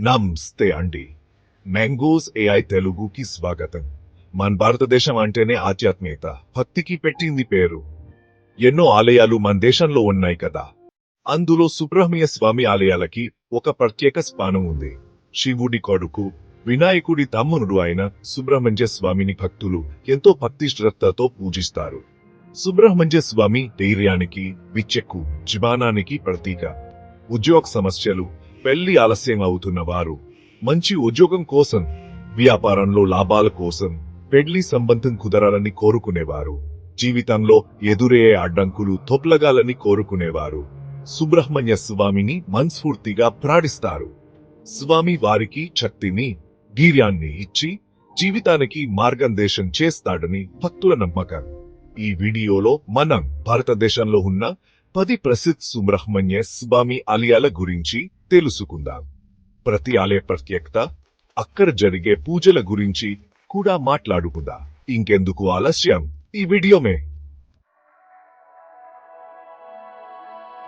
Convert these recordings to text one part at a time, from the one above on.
నమస్తే అండి. Mangoes AI తెలుగుకి స్వాగతం. మన భారతదేశం అంటేనే ఆధ్యాత్మికత భక్తికి పెట్టింది పేరు. ఎన్నో ఆలయాలు మన దేశంలో ఉన్నాయి కదా. అందులో సుబ్రహ్మణ్య స్వామి ఆలయాలకి ఒక ప్రత్యేక స్థానం ఉంది. శివుడి కొడుకు వినాయకుడి తమ్మునుడు అయిన సుబ్రహ్మణ్య స్వామిని భక్తులు ఎంతో భక్తి శ్రద్ధతో పూజిస్తారు. సుబ్రహ్మణ్య స్వామి ధైర్యానికి విచ్చకు జీవనానికి ప్రతీక. ఉద్యోగ సమస్యలు పెళ్ళి ఆలస్యం అవుతున్న వారు మంచి ఉద్యోగం కోసం వ్యాపారంలో లాభాల కోసం పెళ్ళి సంబంధం కుదరాలని కోరుకునేవారు. జీవితంలో ఎదురయ్యే అడ్డంకులు తొప్లగాలని కోరుకునేవారు. సుబ్రహ్మణ్య స్వామిని మనస్ఫూర్తిగా ప్రార్థిస్తారు. స్వామి వారికి శక్తిని ధీర్యాన్ని ఇచ్చి జీవితానికి మార్గనిర్దేశం చేస్తాడని భక్తుల నమ్మకం. ఈ వీడియోలో మనం భారతదేశంలో ఉన్న పది ప్రసిద్ధ సుబ్రహ్మణ్య స్వామి ఆలయాల గురించి తెలుసుకుందాం. ప్రతి ఆలయ ప్రత్యేకత అక్కడ జరిగే పూజల గురించి కూడా మాట్లాడుకుందాం. ఇంకెందుకు ఆలస్యం? ఈ వీడియోమే.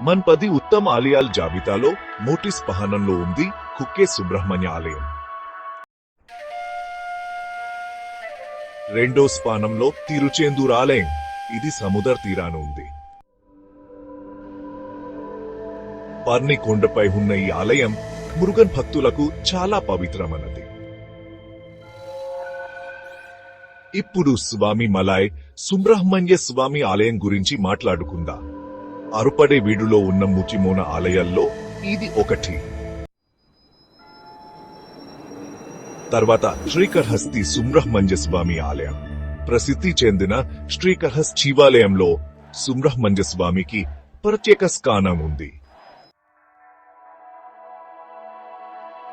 మన్ పది ఉత్తమ ఆలయాల జాబితాలో మోటిస్ పహనంలో ఉంది కుక్కే సుబ్రహ్మణ్య ఆలయం. రెండో స్థానంలో తిరుచేందూర్ ఆలయం. ఇది సముద్ర తీరాన ఉంది. పర్ని కొండపై ఉన్న ఈ ఆలయం మురుగన్ భక్తులకు చాలా పవిత్రమైనది. ఇప్పుడు స్వామి మలాయ్ సుబ్రహ్మణ్య స్వామి ఆలయం గురించి మాట్లాడుకుందాం. అరుపడే వీడులో ఉన్న ముచిమోన ఆలయాల్లో ఇది ఒకటి. తర్వాత శ్రీకర్హస్తి సుబ్రహ్మణ్య స్వామి ఆలయం. ప్రసిద్ధి చెందిన శ్రీకర్హస్ శివాలయంలో సుబ్రహ్మణ్య స్వామికి ప్రత్యేక స్థానం ఉంది.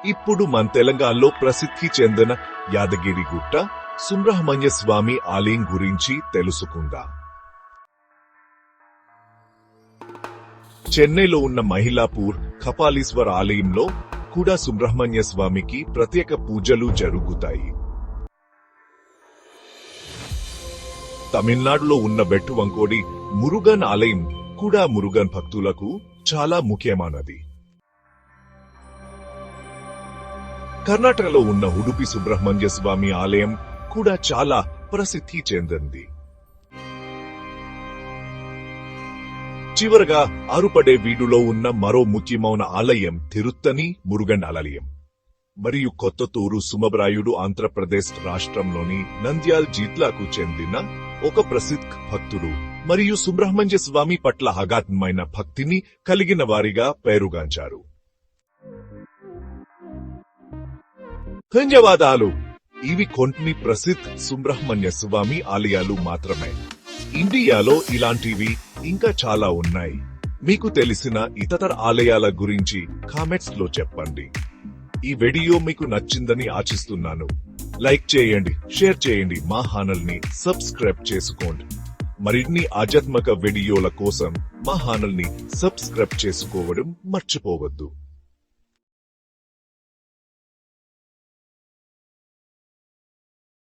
ఇప్పుడు మన తెలంగాణలో ప్రసిద్ధి చెందిన యాదగిరి గుట్ట సుబ్రహ్మణ్య స్వామి ఆలయం గురించి తెలుసుకుందాం. చెన్నైలో ఉన్న మహిళాపూర్ కపాలీశ్వర్ ఆలయంలో కూడా సుబ్రహ్మణ్య స్వామికి ప్రత్యేక పూజలు జరుగుతాయి. తమిళనాడులో ఉన్న వెట్టువంకోడి మురుగన్ ఆలయం కూడా మురుగన్ భక్తులకు చాలా ముఖ్యమైనది. కర్ణాటకలో ఉన్న ఉడుపి సుబ్రహ్మణ్య స్వామి ఆలయం కూడా చాలా ప్రసిద్ధి చెందింది. చివరగా ఆరుపడే వీడులో ఉన్న మరో ముఖ్యమైన ఆలయం తిరుత్తని మురుగన్ ఆలయం. మరియు కొత్తతూరు సుమబ్రాయుడు ఆంధ్రప్రదేశ్ రాష్ట్రంలోని నంద్యాల్ జిల్లాకు చెందిన ఒక ప్రసిద్ధ భక్తుడు మరియు సుబ్రహ్మణ్య స్వామి పట్ల అగాధమైన భక్తిని కలిగిన వారిగా పేరుగాంచారు. ధన్యవాదాలు. ఇవి కొన్ని ప్రసిద్ధ సుబ్రహ్మణ్య స్వామి ఆలయాలు మాత్రమే. ఇండియాలో ఇలాంటివి ఇంకా చాలా ఉన్నాయి. మీకు తెలిసిన ఇతర ఆలయాల గురించి కామెంట్స్లో చెప్పండి. ఈ వీడియో మీకు నచ్చిందని ఆశిస్తున్నాను. లైక్ చేయండి షేర్ చేయండి మా ఛానల్ని సబ్స్క్రైబ్ చేసుకోండి. మరిన్ని ఆధ్యాత్మిక వీడియోల కోసం మా ఛానల్ని సబ్స్క్రైబ్ చేసుకోవడం మర్చిపోవద్దు.